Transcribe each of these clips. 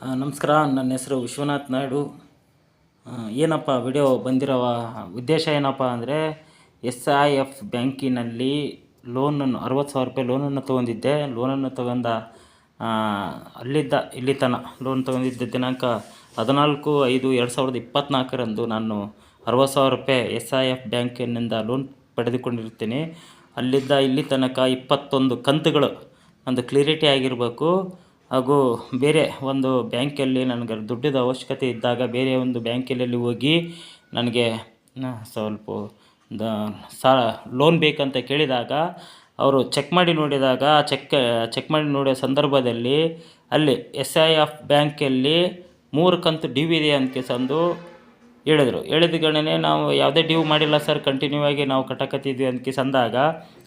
ನಮಸ್ಕಾರ, ನನ್ನ ಹೆಸರು ವಿಶ್ವನಾಥ್ ನಾಯ್ಡು. ಏನಪ್ಪ ವಿಡಿಯೋ ಬಂದಿರೋ ಉದ್ದೇಶ ಏನಪ್ಪ ಅಂದರೆ ಎಸ್ ಐ ಎಫ್ ಬ್ಯಾಂಕಿನಲ್ಲಿ ಲೋನನ್ನು, ಅರವತ್ತು ಸಾವಿರ ರೂಪಾಯಿ ಲೋನನ್ನು ತೊಗೊಂಡಿದ್ದೆ. ಲೋನನ್ನು ತೊಗೊಂಡ ಅಲ್ಲಿದ್ದ, ಇಲ್ಲಿ ತನ ಲೋನ್ ತೊಗೊಂಡಿದ್ದ ದಿನಾಂಕ ಹದಿನಾಲ್ಕು ಐದು ಎರಡು ಸಾವಿರದ ಇಪ್ಪತ್ತ್ನಾಲ್ಕರಂದು ನಾನು ಅರವತ್ತು ಸಾವಿರ ರೂಪಾಯಿ ಎಸ್ ಐ ಎಫ್ ಬ್ಯಾಂಕಿನಿಂದ ಲೋನ್ ಪಡೆದುಕೊಂಡಿರ್ತೀನಿ ಅಲ್ಲಿದ್ದ, ಇಲ್ಲಿ ತನಕ ಇಪ್ಪತ್ತೊಂದು ಕಂತುಗಳು ಒಂದು ಕ್ಲಿಯರಿಟಿ ಆಗಿರಬೇಕು. ಹಾಗೂ ಬೇರೆ ಒಂದು ಬ್ಯಾಂಕಲ್ಲಿ ನನಗೆ ದುಡ್ಡಿದ ಅವಶ್ಯಕತೆ ಇದ್ದಾಗ ಬೇರೆ ಒಂದು ಬ್ಯಾಂಕಲ್ಲಿ ಹೋಗಿ ನನಗೆ ಸ್ವಲ್ಪ ದ, ಸಾ, ಲೋನ್ ಬೇಕಂತ ಕೇಳಿದಾಗ ಅವರು ಚೆಕ್ ಮಾಡಿ ನೋಡಿದಾಗ, ಚೆಕ್ ಚೆಕ್ ಮಾಡಿ ನೋಡಿದ ಸಂದರ್ಭದಲ್ಲಿ ಅಲ್ಲಿ ಎಸ್ ಐ ಎಫ್ ಬ್ಯಾಂಕಲ್ಲಿ ಮೂರು ಕಂತು ಡ್ಯೂ ಇದೆ ಅಂತ ಸಂದು ಹೇಳಿದ್ರು. ಹೇಳಿದ ಗಣನೆ ನಾವು ಯಾವುದೇ ಡ್ಯೂ ಮಾಡಿಲ್ಲ ಸರ್, ಕಂಟಿನ್ಯೂ ಆಗಿ ನಾವು ಕಟ್ಟಕತ್ತಿದ್ವಿ ಅಂತ ಕಿಸ್ ಅಂದಾಗ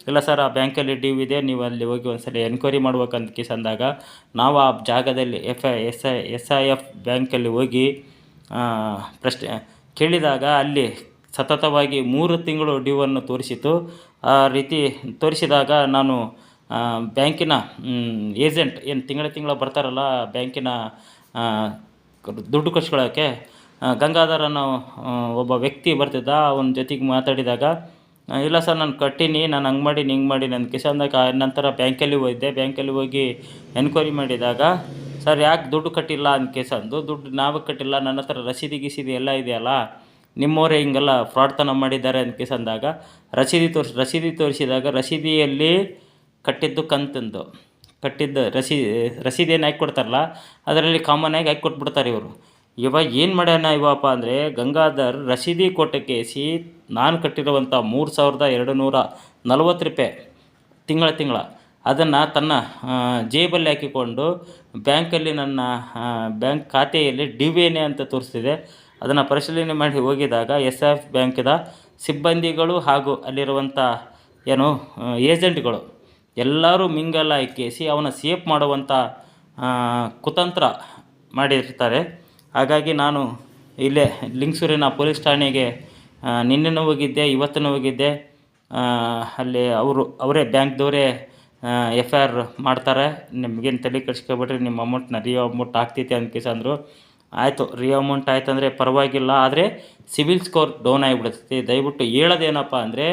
ಇಲ್ಲ ಸರ್, ಆ ಬ್ಯಾಂಕಲ್ಲಿ ಡ್ಯೂ ಇದೆ, ನೀವು ಅಲ್ಲಿ ಹೋಗಿ ಒಂದ್ಸಲ ಎನ್ಕ್ವೈರಿ ಮಾಡ್ಬೇಕಂತ ಕೇಸ್ ಅಂದಾಗ ನಾವು ಆ ಜಾಗದಲ್ಲಿ F I S I S I F ಬ್ಯಾಂಕಲ್ಲಿ ಹೋಗಿ ಪ್ರಶ್ನೆ, ಕೇಳಿದಾಗ ಅಲ್ಲಿ ಸತತವಾಗಿ ಮೂರು ತಿಂಗಳು ಡ್ಯೂವನ್ನು ತೋರಿಸಿತು ಆ ರೀತಿ ತೋರಿಸಿದಾಗ ನಾನು ಬ್ಯಾಂಕಿನ ಏಜೆಂಟ್ ಏನು ತಿಂಗಳ ತಿಂಗಳು ಬರ್ತಾರಲ್ಲ ಬ್ಯಾಂಕಿನ ದುಡ್ಡು ಕಟ್ಸ್ಕೊಳ್ಳೋಕ್ಕೆ ಗಂಗಾಧರನ ಒಬ್ಬ ವ್ಯಕ್ತಿ ಬರ್ತಿದ್ದ, ಅವನ ಜೊತೆಗೆ ಮಾತಾಡಿದಾಗ ಇಲ್ಲ ಸರ್, ನಾನು ಕಟ್ಟೀನಿ, ನಾನು ಹಂಗೆ ಮಾಡಿ ಹಿಂಗೆ ಮಾಡಿ ನನ್ನ ಕಿಸಂದಾಗ ನಂತರ ಬ್ಯಾಂಕಲ್ಲಿ ಹೋಗಿದ್ದೆ ಬ್ಯಾಂಕಲ್ಲಿ ಹೋಗಿ ಎನ್ಕ್ವೈರಿ ಮಾಡಿದಾಗ, ಸರ್, ಯಾಕೆ ದುಡ್ಡು ಕಟ್ಟಿಲ್ಲ? ಅಂತ ಕೇಸಂದು ದುಡ್ಡು ನಾವು ಕಟ್ಟಿಲ್ಲ, ನನ್ನ ಹತ್ರ ರಸೀದಿ ಗಿಸೀದಿ ಎಲ್ಲ ಇದೆಯಲ್ಲ, ನಿಮ್ಮವರೇ ಹಿಂಗೆಲ್ಲ ಫ್ರಾಡ್ತನ ಮಾಡಿದ್ದಾರೆ ಅಂತ ಕೇಸಂದಾಗ ರಸೀದಿ ತೋರಿಸಿ, ರಸೀದಿ ತೋರಿಸಿದಾಗ ರಸೀದಿಯಲ್ಲಿ ಕಟ್ಟಿದ್ದು ಕಂತಂದು. ಕಟ್ಟಿದ್ದು ರಸೀ ರಸೀದಿ ಏನು ಹಾಕಿ ಕೊಡ್ತಾರಲ್ಲ ಅದರಲ್ಲಿ ಕಾಮನ್ ಆಗಿ ಹಾಕಿ ಕೊಟ್ಬಿಡ್ತಾರೆ ಇವರು. ಇವಾಗ ಏನು ಮಾಡ್ಯಾನ ಇವಪ್ಪ ಅಂದರೆ ಗಂಗಾಧರ್ ರಸೀದಿ ಕೇಸಿ ನಾನು ಕಟ್ಟಿರುವಂಥ ಮೂರು ಸಾವಿರದ ಎರಡು ನೂರ ನಲ್ವತ್ತು ರೂಪಾಯಿ ತಿಂಗಳ ತಿಂಗಳ. ಅದನ್ನು ತನ್ನ ಜೇಬಲ್ಲಿ ಹಾಕಿಕೊಂಡು ಬ್ಯಾಂಕಲ್ಲಿ ನನ್ನ ಬ್ಯಾಂಕ್ ಖಾತೆಯಲ್ಲಿ ಡಿವೇನೆ ಅಂತ ತೋರಿಸ್ತಿದೆ. ಅದನ್ನು ಪರಿಶೀಲನೆ ಮಾಡಿ ಹೋಗಿದಾಗ ಎಸ್ ಎಫ್ ಬ್ಯಾಂಕಿದ ಸಿಬ್ಬಂದಿಗಳು ಹಾಗೂ ಅಲ್ಲಿರುವಂಥ ಏನು ಏಜೆಂಟ್ಗಳು ಎಲ್ಲರೂ ಮಿಂಗಲ್ ಹಾಕಿಸಿ ಅವನ ಸೇಫ್ ಮಾಡುವಂಥ ಕುತಂತ್ರ ಮಾಡಿರ್ತಾರೆ. ಹಾಗಾಗಿ ನಾನು ಇಲ್ಲೇ ಲಿಂಗಸೂರಿನ ಪೊಲೀಸ್ ಠಾಣೆಗೆ ನಿನ್ನೆನೂ ಹೋಗಿದ್ದೆ ಇವತ್ತೂ ಹೋಗಿದ್ದೆ ಅಲ್ಲಿ ಅವರು, ಅವರೇ ಬ್ಯಾಂಕ್ದವರೇ ಎಫ್ ಐ ಆರ್ ಮಾಡ್ತಾರೆ. ನಿಮಗೇನು ತಲೆ ಕೆಡಿಸ್ಕೊಬೇಡ್ರಿ, ನಿಮ್ಮ ಅಮೌಂಟ್ನ ರಿಯೋ ಅಮೌಂಟ್ ಆಗ್ತೈತೆ ಅಂತ ಅಂದರು ಆಯಿತು ರೀ ಅಮೌಂಟ್ ಆಯ್ತು ಅಂದರೆ ಪರವಾಗಿಲ್ಲ, ಆದರೆ ಸಿಬಿಲ್ ಸ್ಕೋರ್ ಡೌನ್ ಆಗಿಬಿಡ್ತೈತಿ. ದಯವಿಟ್ಟು ಹೇಳೋದೇನಪ್ಪ ಅಂದರೆ,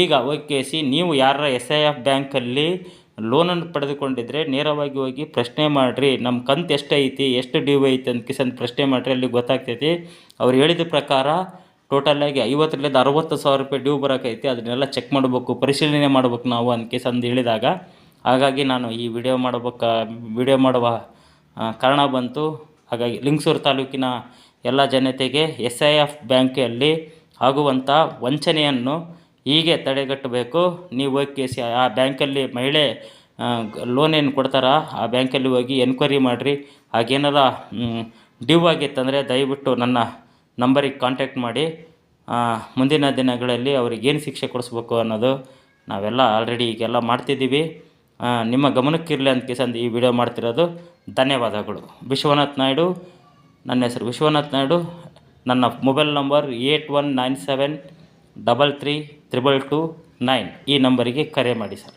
ಈಗ ಹೋಗಿ ನೀವು ಯಾರ ಎಸ್ ಐ ಎಫ್ ಬ್ಯಾಂಕಲ್ಲಿ ಲೋನನ್ನು ಪಡೆದುಕೊಂಡಿದ್ರೆ ನೇರವಾಗಿ ಹೋಗಿ ಪ್ರಶ್ನೆ ಮಾಡಿರಿ ನಮ್ಮ ಕಂತು ಎಷ್ಟೈತಿ, ಎಷ್ಟು ಡ್ಯೂ ಐತಿ ಅಂತ ಕಿಸನ್ ಪ್ರಶ್ನೆ ಮಾಡಿರಿ ಅಲ್ಲಿ ಗೊತ್ತಾಗ್ತೈತಿ. ಅವ್ರು ಹೇಳಿದ ಪ್ರಕಾರ ಟೋಟಲಾಗಿ ಐವತ್ತರಿಂದ ಅರವತ್ತು ಸಾವಿರ ರೂಪಾಯಿ ಡ್ಯೂ ಬರೋಕೈತಿ, ಅದನ್ನೆಲ್ಲ ಚೆಕ್ ಮಾಡಬೇಕು, ಪರಿಶೀಲನೆ ಮಾಡ್ಬೇಕು ನಾವು ಅಂತ ಅಂದು ಹೇಳಿದಾಗ. ಹಾಗಾಗಿ ನಾನು ಈ ವಿಡಿಯೋ ಮಾಡಬೇಕ ವಿಡಿಯೋ ಮಾಡುವ ಕಾರಣ ಬಂತು. ಹಾಗಾಗಿ ಲಿಂಗಸೂರು ತಾಲೂಕಿನ ಎಲ್ಲ ಜನತೆಗೆ ಎಸ್ ಐ ಎಫ್ ಬ್ಯಾಂಕಲ್ಲಿ ಆಗುವಂಥ ವಂಚನೆಯನ್ನು ಹೀಗೆ ತಡೆಗಟ್ಟಬೇಕು. ನೀವು ಹೋಗಿ ಕೇಸಿ, ಆ ಬ್ಯಾಂಕಲ್ಲಿ ಮಹಿಳೆ ಲೋನ್ ಏನು ಕೊಡ್ತಾರ, ಆ ಬ್ಯಾಂಕಲ್ಲಿ ಹೋಗಿ ಎನ್ಕ್ವೈರಿ ಮಾಡಿರಿ. ಹಾಗೇನಾರ ಡ್ಯೂ ಆಗಿತ್ತಂದರೆ ದಯವಿಟ್ಟು ನನ್ನ ನಂಬರಿಗೆ ಕಾಂಟ್ಯಾಕ್ಟ್ ಮಾಡಿ. ಮುಂದಿನ ದಿನಗಳಲ್ಲಿ ಅವ್ರಿಗೆ ಏನು ಶಿಕ್ಷೆ ಕೊಡಿಸ್ಬೇಕು ಅನ್ನೋದು ನಾವೆಲ್ಲ ಆಲ್ರೆಡಿ ಈಗೆಲ್ಲ ಮಾಡ್ತಿದ್ದೀವಿ. ನಿಮ್ಮ ಗಮನಕ್ಕಿರಲಿ ಅಂತ ಕೇಸಂದು ಈ ವಿಡಿಯೋ ಮಾಡ್ತಿರೋದು. ಧನ್ಯವಾದಗಳು. ವಿಶ್ವನಾಥ್ ನಾಯ್ಡು, ನನ್ನ ಹೆಸರು ವಿಶ್ವನಾಥ್ ನಾಯ್ಡು. ನನ್ನ mobile number eight one nine seven double three triple two nine ಈ ನಂಬರಿಗೆ ಕರೆ ಮಾಡಿ ಸರ್.